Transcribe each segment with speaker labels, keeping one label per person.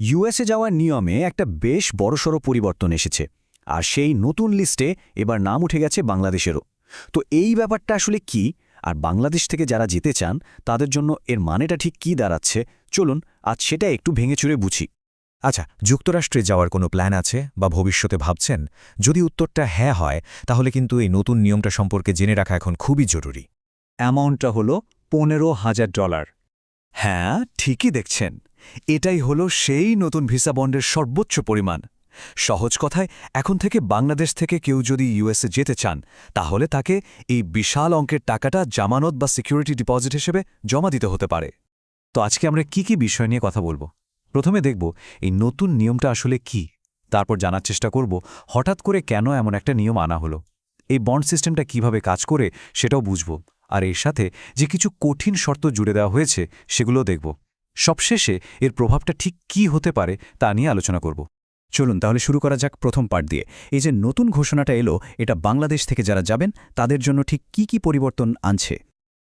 Speaker 1: USA যাওয়ার নিয়মে একটা বেশ বড়সড় পরিবর্তন এসেছে, আর সেই নতুন লিস্টে এবার নাম উঠে গেছে বাংলাদেশেরও। তো এই ব্যাপারটা আসলে কি? আর বাংলাদেশ থেকে যারা যেতে চান, তাদের জন্য এর মানেটা ঠিক কি দাঁড়াচ্ছে? চলুন, আজ সেটা একটু ভেঙে চুরে বুঝি।
Speaker 2: আচ্ছা যুক্তরাষ্ট্রে যাওয়ার কোনো প্ল্যান আছে বা ভবিষ্যতে ভাবছেন? যদি উত্তরটা হ্যাঁ হয়, তাহলে কিন্তু এই নতুন নিয়মটা সম্পর্কে জেনে রাখা এখন খুবই জরুরি।
Speaker 3: অ্যামাউন্টটা হলো পনেরো হাজার ডলার।
Speaker 4: হ্যাঁ ঠিকই দেখছেন। এটাই হলো সেই নতুন ভিসা বন্ডের সর্বোচ্চ পরিমাণ। সহজ কথায়, এখন থেকে বাংলাদেশ থেকে কেউ যদি ইউএসএ যেতে চান, তাহলে তাকে এই বিশাল অঙ্কের টাকাটা জামানত বা সিকিউরিটি ডিপোজিট হিসেবে জমা দিতে হতে পারে।
Speaker 3: তো আজকে আমরা কি কি বিষয় নিয়ে কথা বলব? প্রথমে দেখব, এই নতুন নিয়মটা আসলে কি? তারপর জানার চেষ্টা করব, হঠাৎ করে কেন এমন একটা নিয়ম আনা হলো? এই বন্ড সিস্টেমটা কীভাবে কাজ করে, সেটাও বুঝব। আর এর সাথে যে কিছু কঠিন শর্ত জুড়ে দেওয়া হয়েছে সেগুলো দেখব। সবশেষে এর প্রভাবটা ঠিক কি হতে পারে, তা নিয়ে আলোচনা করব।
Speaker 1: চলুন তাহলে শুরু করা যাক প্রথম পার্ট দিয়ে। এই যে নতুন ঘোষণাটা এলো, এটা বাংলাদেশ থেকে যারা যাবেন, তাদের জন্য ঠিক কি কি পরিবর্তন আনছে?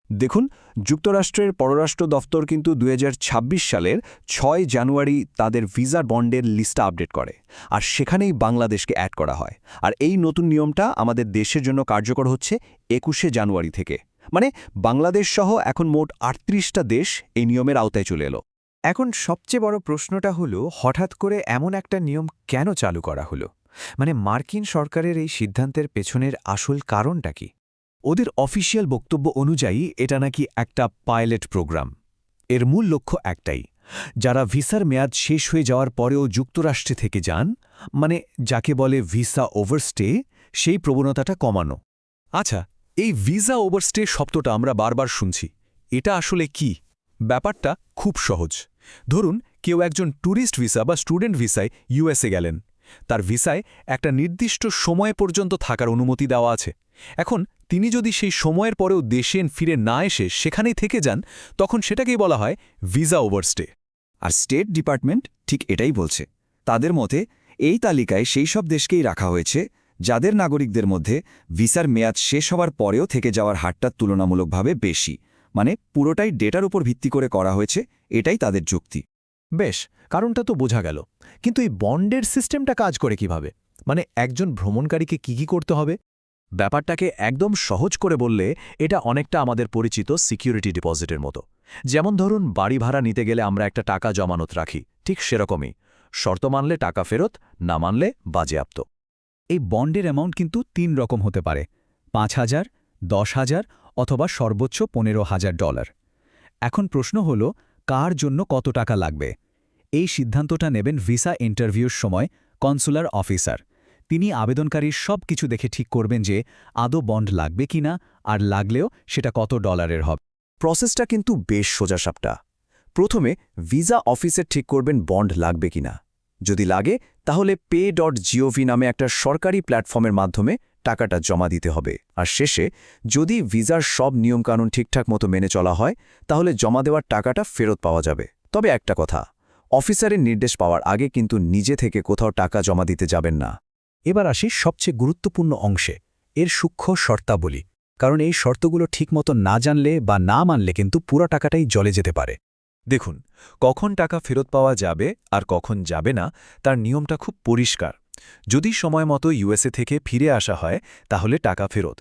Speaker 4: দেখুন, যুক্তরাষ্ট্রের পররাষ্ট্র দফতর কিন্তু দু হাজার ছাব্বিশ সালের ছয় জানুয়ারি তাদের ভিসা বন্ডের লিস্টটা আপডেট করে, আর সেখানেই বাংলাদেশকে অ্যাড করা হয়। আর এই নতুন নিয়মটা আমাদের দেশের জন্য কার্যকর হচ্ছে একুশে জানুয়ারি থেকে। মানে বাংলাদেশ সহ এখন মোট আটত্রিশটা দেশ এই নিয়মের আওতায় চলে এলো।
Speaker 3: এখন সবচেয়ে বড় প্রশ্নটা হলো, হঠাৎ করে এমন একটা নিয়ম কেন চালু করা হলো? মানে মার্কিন সরকারের এই সিদ্ধান্তের পেছনের আসল কারণটা কি?
Speaker 4: ওদের অফিসিয়াল বক্তব্য অনুযায়ী এটা নাকি একটা পাইলট প্রোগ্রাম। এর মূল লক্ষ্য একটাই, যারা ভিসার মেয়াদ শেষ হয়ে যাওয়ার পরেও যুক্তরাষ্ট্রে থেকে যান মানে যাকে বলে ভিসা ওভারস্টে, সেই প্রবণতাটা কমানো। আচ্ছা এই ভিসা ওভারস্টে শব্দটা আমরা বারবার শুনছি। এটা আসলে কি? ব্যাপারটা খুব সহজ। ধরুন, কেউ একজন ট্যুরিস্ট ভিসা বা স্টুডেন্ট ভিসায় ইউএসএ গেলেন। তার ভিসায় একটা নির্দিষ্ট সময় পর্যন্ত থাকার অনুমতি দেওয়া আছে। এখন, তিনি যদি সেই সময়ের পরেও দেশে ফিরে না এসে সেখানেই থেকে যান, তখন সেটাকেই বলা হয় ভিসা ওভারস্টে।
Speaker 5: আর স্টেট ডিপার্টমেন্ট ঠিক এটাই বলছে। তাদের মতে, এই তালিকায় সেই সব দেশকেই রাখা হয়েছে যাদের নাগরিকদের মধ্যে ভিসার মেয়াদ শেষ হওয়ার পরেও থেকে যাওয়ার হারটা তুলনামূলকভাবে বেশি। মানে পুরোটাই ডেটার উপর ভিত্তি করে করা হয়েছে, এটাই তাদের যুক্তি।
Speaker 4: বেশ, কারণটা তো বোঝা গেল। কিন্তু এই বন্ডের সিস্টেমটা কাজ করে কীভাবে? মানে একজন ভ্রমণকারীকে কি কি করতে হবে? ব্যাপারটাকে একদম সহজ করে বললে এটা অনেকটা আমাদের পরিচিত সিকিউরিটি ডিপোজিটের মতো। যেমন ধরুন, বাড়ি ভাড়া নিতে গেলে আমরা একটা টাকা জমানত রাখি, ঠিক সেরকমই। শর্ত মানলে টাকা ফেরত, না মানলে বাজেয়াপ্ত।
Speaker 1: এই বন্ডের অ্যামাউন্ট কিন্তু তিন রকম হতে পারে। পাঁচ হাজার, দশ হাজার অথবা সর্বোচ্চ পনেরো হাজার ডলার এখন প্রশ্ন হল, কার জন্য কত টাকা লাগবে? এই সিদ্ধান্তটা নেবেন ভিসা ইন্টারভিউর সময় কনসুলার অফিসার তিনি আবেদনকারীর সব কিছু দেখে ঠিক করবেন যে আদৌ বন্ড লাগবে কিনা আর লাগলেও সেটা কত ডলারের হবে।
Speaker 5: প্রসেসটা কিন্তু বেশ সোজাসাপটা প্রথমে ভিসা অফিসের ঠিক করবেন বন্ড লাগবে কিনা যদি লাগে তাহলে পে ডট জিওভি নামে একটা সরকারি প্ল্যাটফর্মের মাধ্যমে টাকাটা জমা দিতে হবে। আর শেষে, যদি ভিসার সব নিয়মকানুন ঠিকঠাক মতো মেনে চলা হয়, তাহলে জমা দেওয়ার টাকাটা ফেরত পাওয়া যাবে। তবে একটা কথা, অফিসারের নির্দেশ পাওয়ার আগে কিন্তু নিজে থেকে কোথাও টাকা জমা দিতে যাবেন না।
Speaker 1: এবার আসি সবচেয়ে গুরুত্বপূর্ণ অংশে, এর সূক্ষ্ম শর্তাবলী। কারণ এই শর্তগুলো ঠিকমতো না জানলে বা না মানলে কিন্তু পুরো টাকাটাই জলে যেতে পারে।
Speaker 4: দেখুন, কখন টাকা ফেরত পাওয়া যাবে আর কখন যাবে না, তার নিয়মটা খুব পরিষ্কার। যদি সময় মতো ইউএসএ থেকে ফিরে আসা হয়, তাহলে টাকা ফেরত।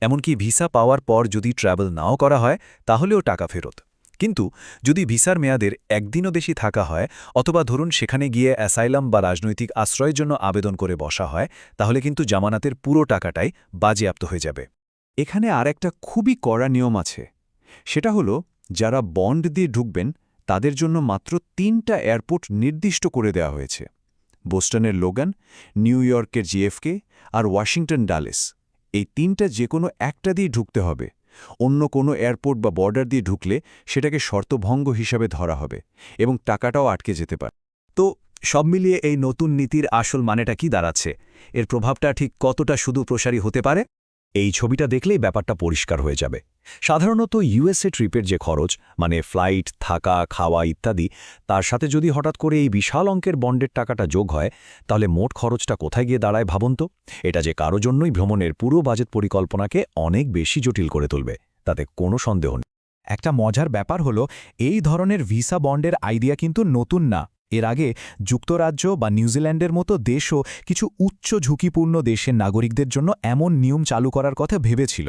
Speaker 4: এমনকি ভিসা পাওয়ার পর যদি ট্রাভেল নাও করা হয়, তাহলেও টাকা ফেরত। কিন্তু যদি ভিসার মেয়াদের একদিনও বেশি থাকা হয়, অথবা ধরুন সেখানে গিয়ে অ্যাসাইলাম বা রাজনৈতিক আশ্রয়ের জন্য আবেদন করে বসা হয়, তাহলে কিন্তু জামানাতের পুরো টাকাটাই বাজেয়াপ্ত হয়ে যাবে।
Speaker 3: এখানে আর একটা খুবই কড়া নিয়ম আছে। সেটা হলো, যারা বন্ড দিয়ে ঢুকবেন তাদের জন্য মাত্র তিনটা এয়ারপোর্ট নির্দিষ্ট করে দেওয়া হয়েছে। বোস্টনের লোগান, নিউ ইয়র্কের জিএফকে আর ওয়াশিংটন ডালেস। এই তিনটা যে কোনো একটা দিয়ে ঢুকতে হবে। অন্য কোনো এয়ারপোর্ট বা বর্ডার দিয়ে ঢুকলে সেটাকে শর্তভঙ্গ হিসাবে ধরা হবে এবং টাকাটাও আটকে যেতে পারে।
Speaker 4: তো সব মিলিয়ে এই নতুন নীতির আসল মানেটা কি দাঁড়াচ্ছে? এর প্রভাবটা ঠিক কতটা শুধু প্রসারী হতে পারে? এই ছবিটা দেখলেই ব্যাপারটা পরিষ্কার হয়ে যাবে। সাধারণত ইউএসএ ট্রিপের যে খরচ মানে ফ্লাইট, থাকা, খাওয়া ইত্যাদি, তার সাথে যদি হঠাৎ করে এই বিশাল অঙ্কের বন্ডের টাকাটা যোগ হয়, তাহলে মোট খরচটা কোথায় গিয়ে দাঁড়ায় ভাবুন তো? এটা যে কারও জন্যই ভ্রমণের পুরো বাজেট পরিকল্পনাকে অনেক বেশি জটিল করে তুলবে, তাতে কোনো সন্দেহ নেই।
Speaker 2: একটা মজার ব্যাপার হলো, এই ধরনের ভিসা বন্ডের আইডিয়া কিন্তু নতুন না।
Speaker 4: এর আগে যুক্তরাজ্য বা নিউজিল্যান্ডের মতো দেশও কিছু উচ্চ ঝুঁকিপূর্ণ দেশের নাগরিকদের জন্য এমন নিয়ম চালু করার কথা ভেবেছিল।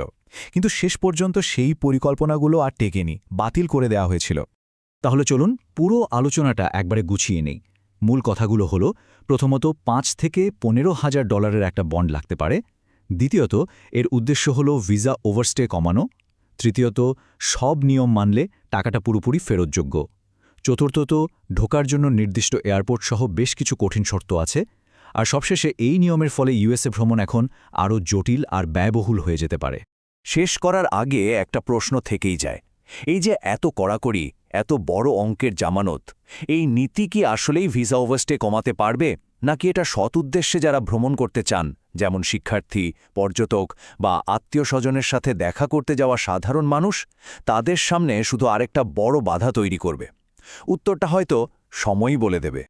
Speaker 4: কিন্তু শেষ পর্যন্ত সেই পরিকল্পনাগুলো আর টেকেনি, বাতিল করে দেওয়া হয়েছিল।
Speaker 1: তাহলে চলুন পুরো আলোচনাটা একবারে গুছিয়ে নেই। মূল কথাগুলো হলো, প্রথমত পাঁচ থেকে পনেরো হাজার ডলারের একটা বন্ড লাগতে পারে। দ্বিতীয়ত, এর উদ্দেশ্য হল ভিসা ওভারস্টে কমানো। তৃতীয়ত, সব নিয়ম মানলে টাকাটা পুরোপুরি ফেরতযোগ্য। চতুর্থত, ঢোকার জন্য নির্দিষ্ট এয়ারপোর্ট সহ বেশ কিছু কঠিন শর্ত আছে, আর সবশেষে এই নিয়মের ফলে ইউএসএ ভ্রমণ এখন আরও জটিল আর ব্যয়বহুল হয়ে যেতে পারে।
Speaker 5: শেষ করার আগে একটা প্রশ্ন থেকেই যায়, এই যে এত কড়াকড়ি, এত বড় অঙ্কের জামানত, এই নীতি কি আসলেই ভিসা ওভারস্টে কমাতে পারবে? নাকি এটা সৎ উদ্দেশ্যে যারা ভ্রমণ করতে চান, যেমন শিক্ষার্থী, পর্যটক বা আত্মীয় স্বজনের সাথে দেখা করতে যাওয়া সাধারণ মানুষ, তাদের সামনে শুধু আরেকটা বড় বাধা তৈরি করবে? উত্তরটা হয়তো সময়ই বলে দেবে।